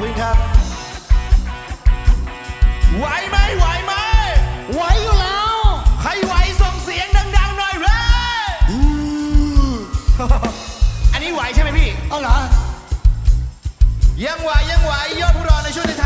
คุณครับ ไหวไหมไหวไหมไหวอยู่แล้ว ใครไหวส่งเสียงดังๆหน่อยเว้ยอันนี้ไหวใช่ไหมพี่ เอาเหรอ ยังไหวยังไหวยอดผู้รอในช่วงท้า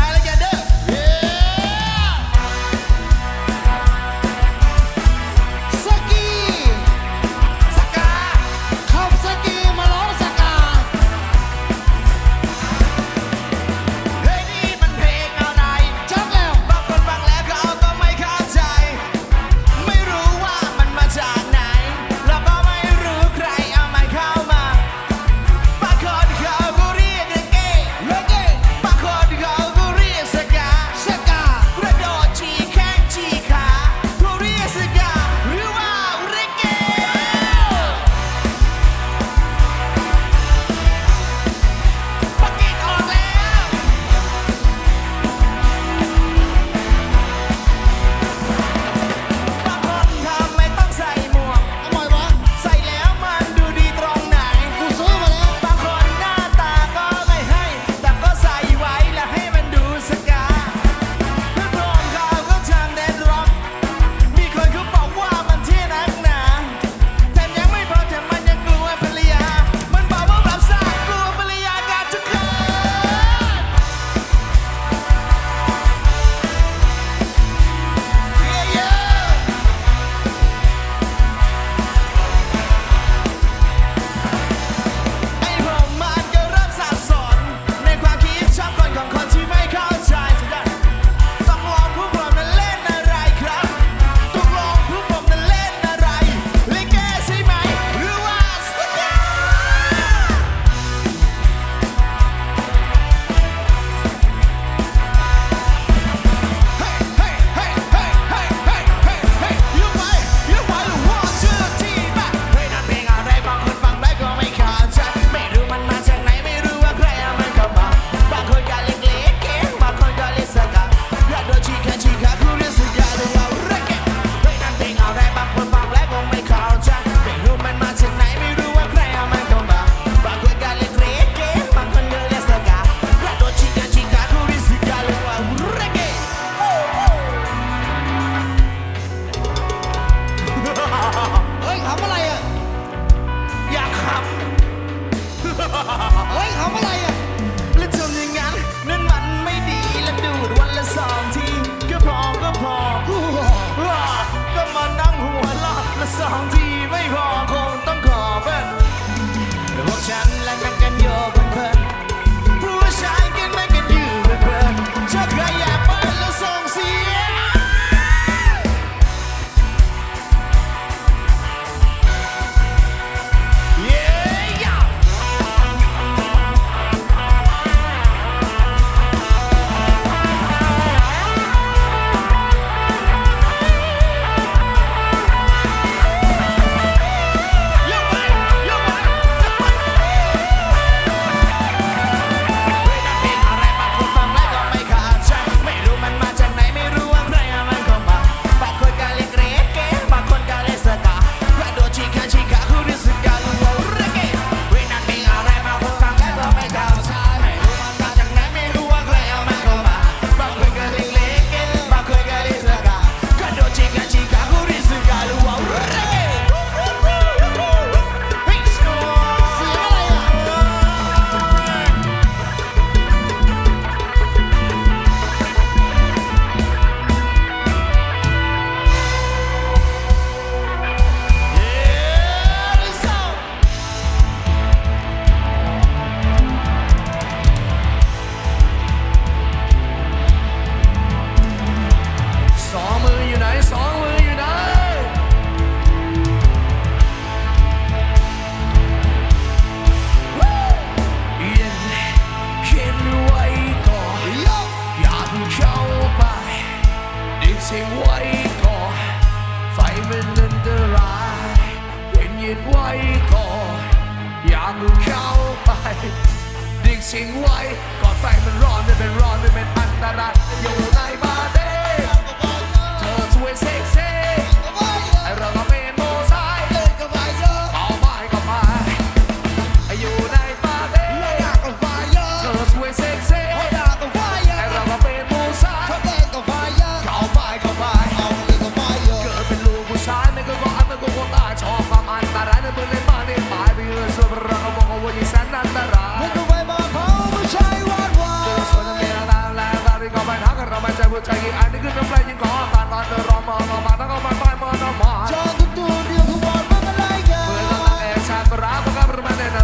ิงไว้ก่อนไฟมันร้อนไม่เป็นร้อนไม่เป็นอันตรายอย่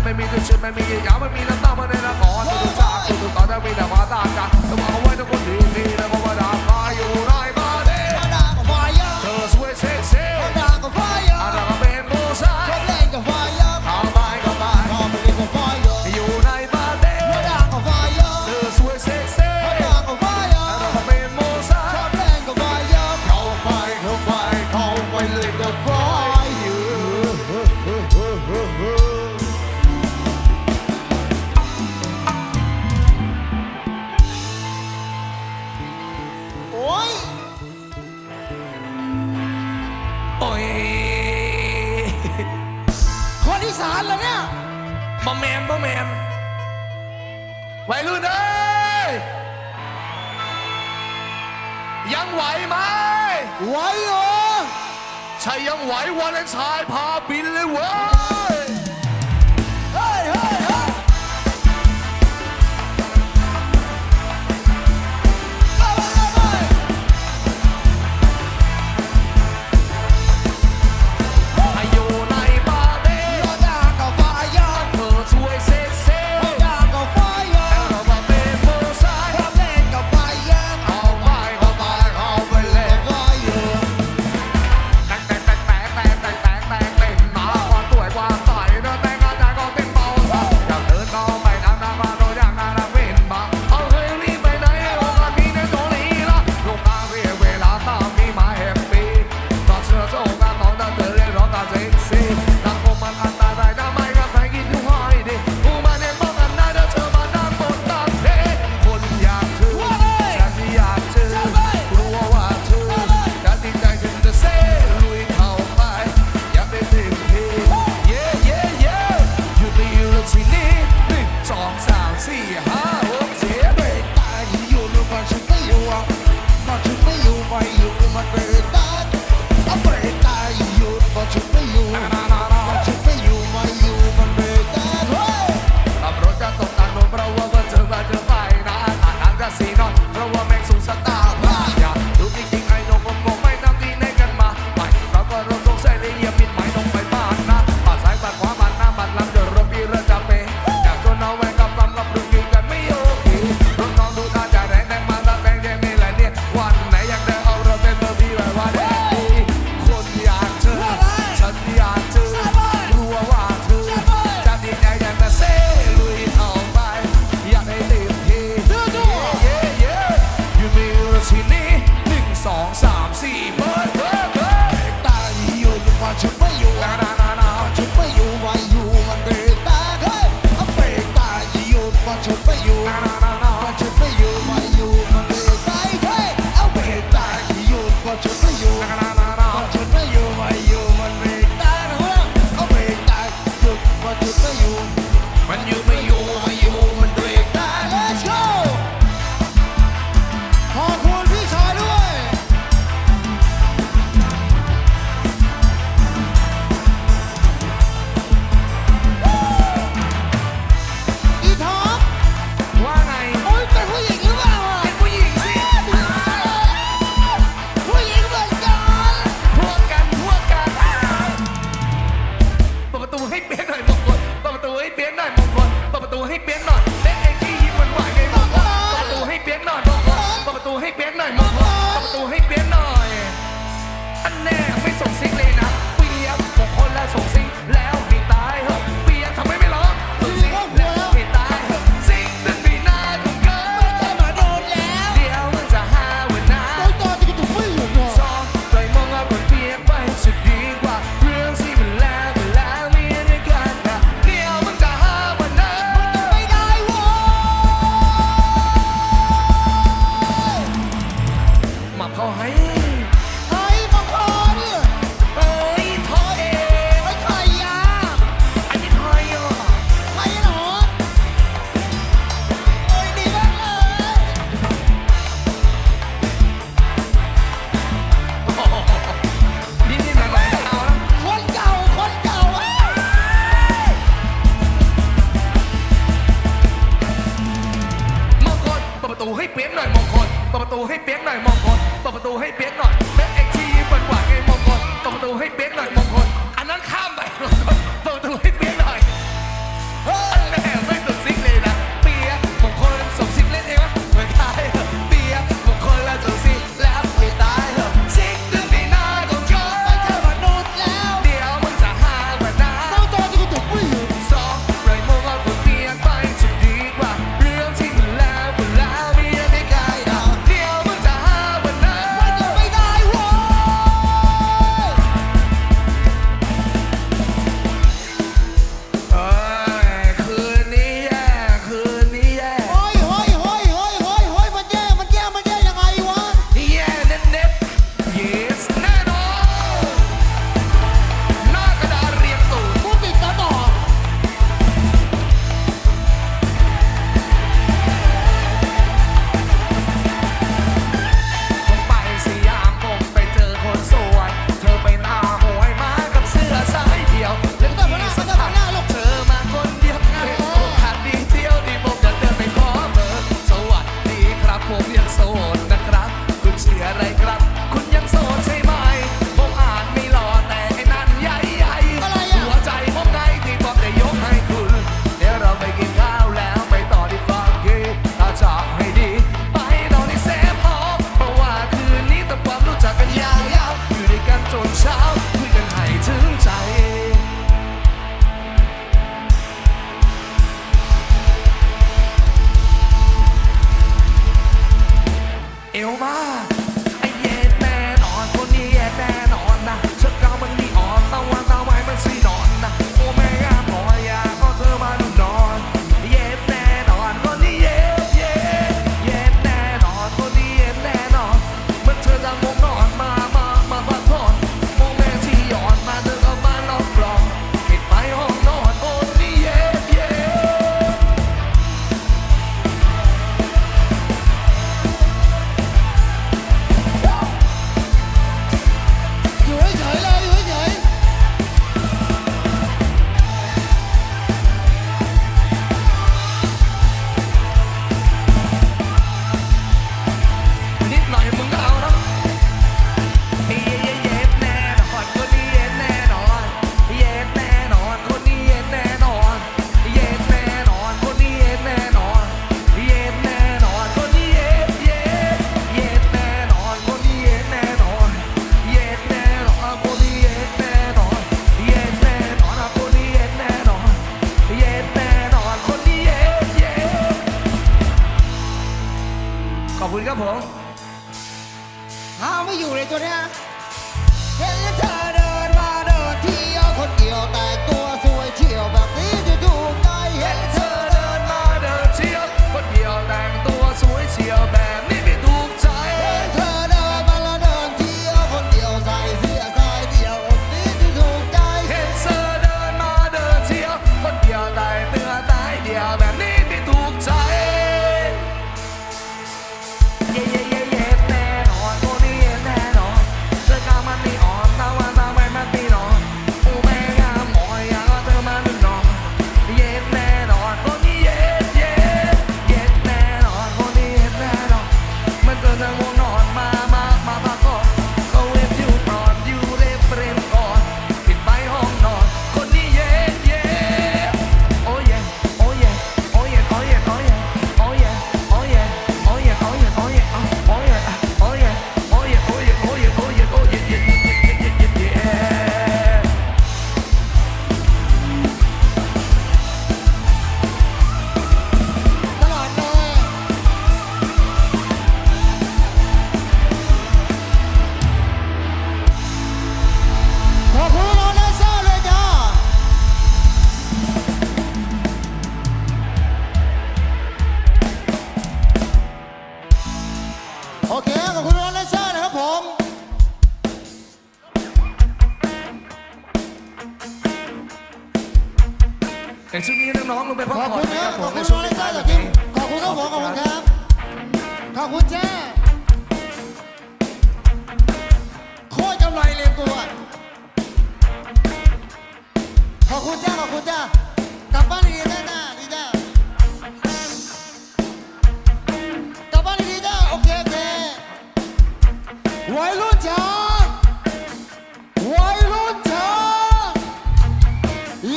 ไม่มีจุดชื่อไม่มียาวไม่มีน้ำตาไม่ได้ละก่อนตักตาติทุกตาจะมีแต่ว่าตาจ้าต้องเอาไว้ทุกคนดี บ่แมนวัยรุ่นเอ้ยยังไหวไหมไหวเหรอใช่ยังไหววันเลนชายพาบินเลยเว้ย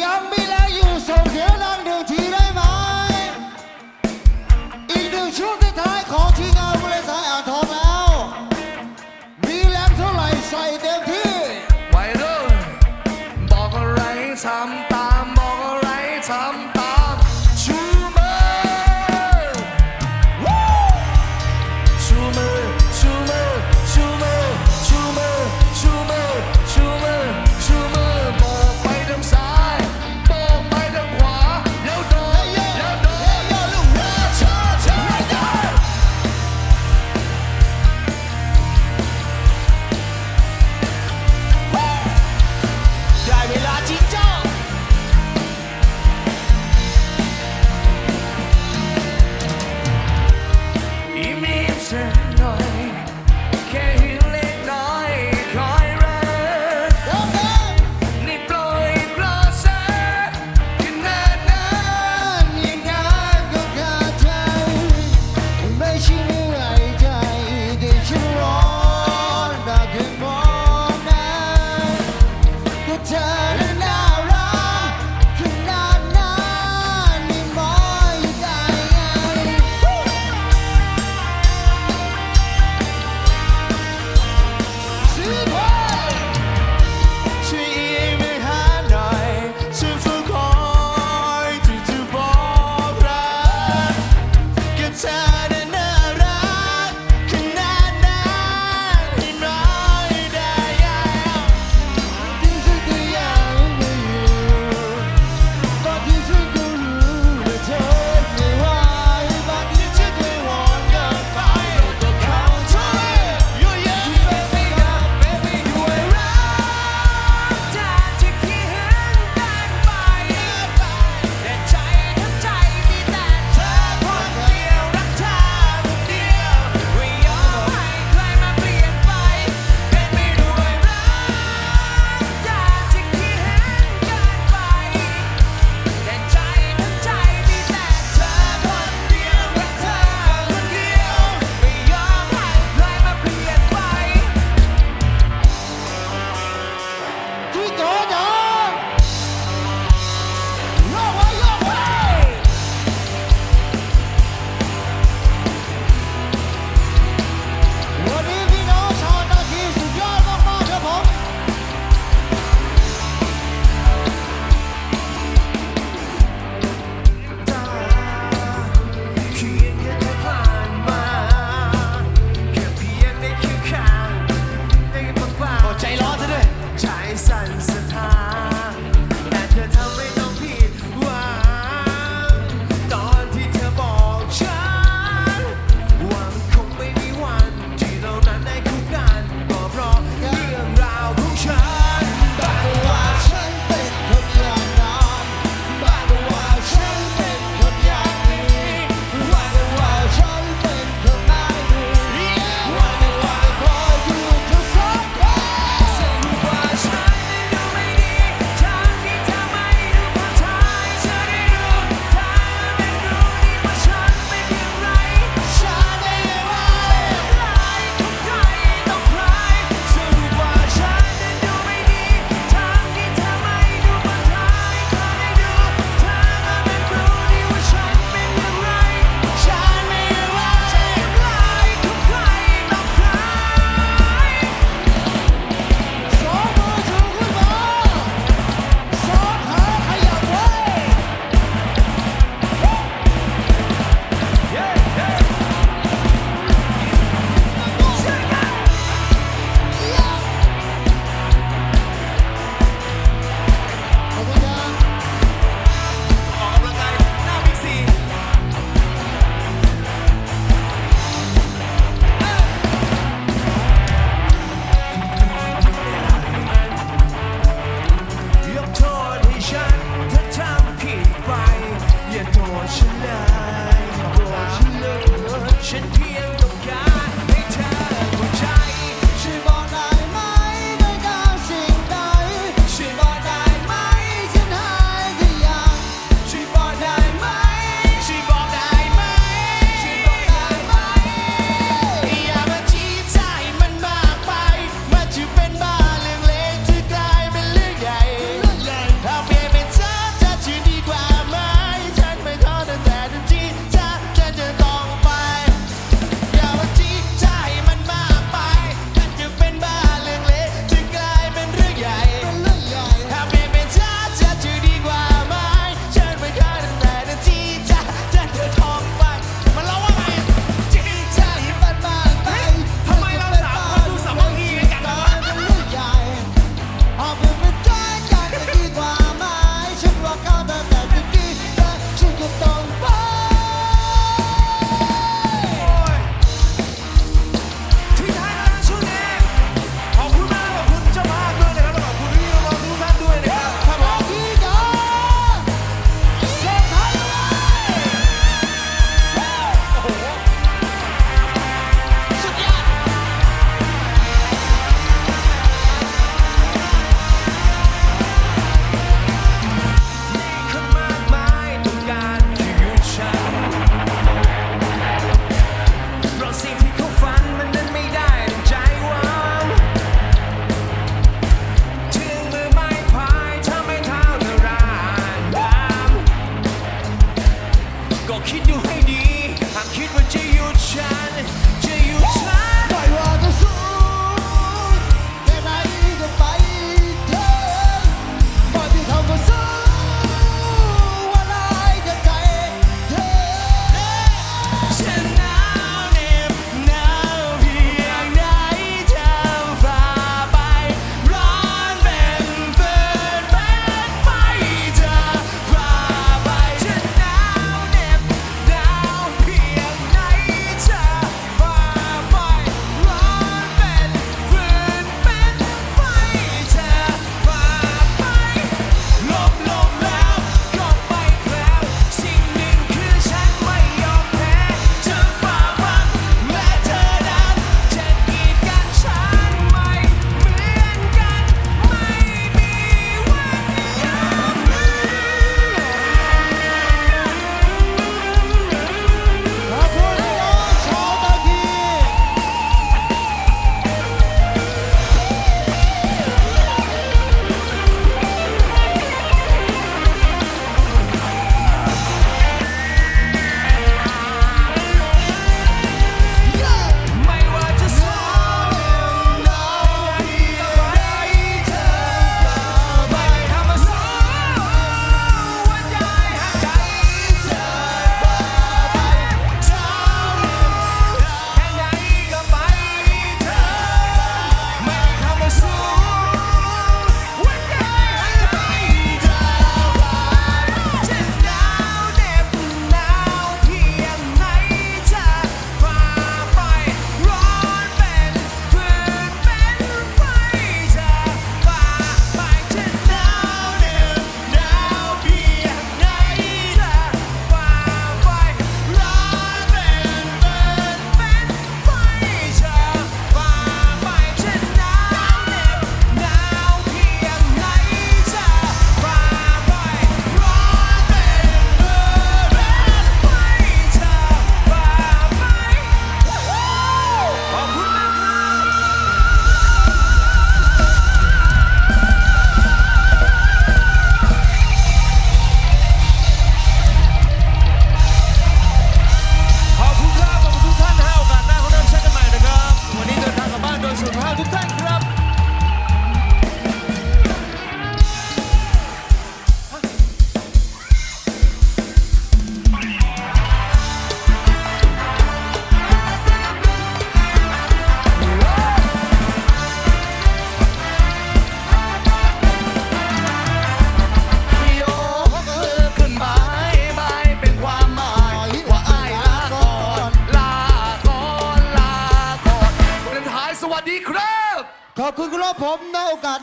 Yamila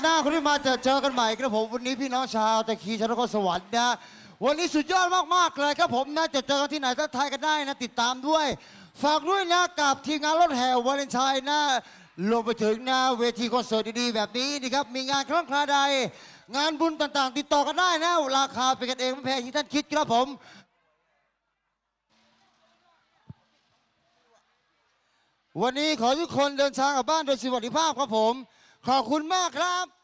ในโอกาสหน้าคนที่มาจะเจอกันใหม่ครับผมวันนี้พี่น้องชาวตะคีชนครสวรรค์นะวันนี้สุดยอดมากๆเลยครับผมนะจะเจอกันที่ไหนถ้าทายกันได้นะติดตามด้วย ฝากด้วยนะกับทีมงานรถแห่วาเลนไทน์นะรวมไปถึงนะเวทีคอนเสิร์ตดีๆแบบนี้นะครับมีงานครั้งคราใด งานบุญต่างๆ ติดต่อกันได้นะราคาเป็นกันเองไม่แพงที่ท่านคิดครับผมวันนี้ขอทุกคนเดินทางกลับบ้านโดยสวัสดิภาพครับผม ขอบคุณมากครับ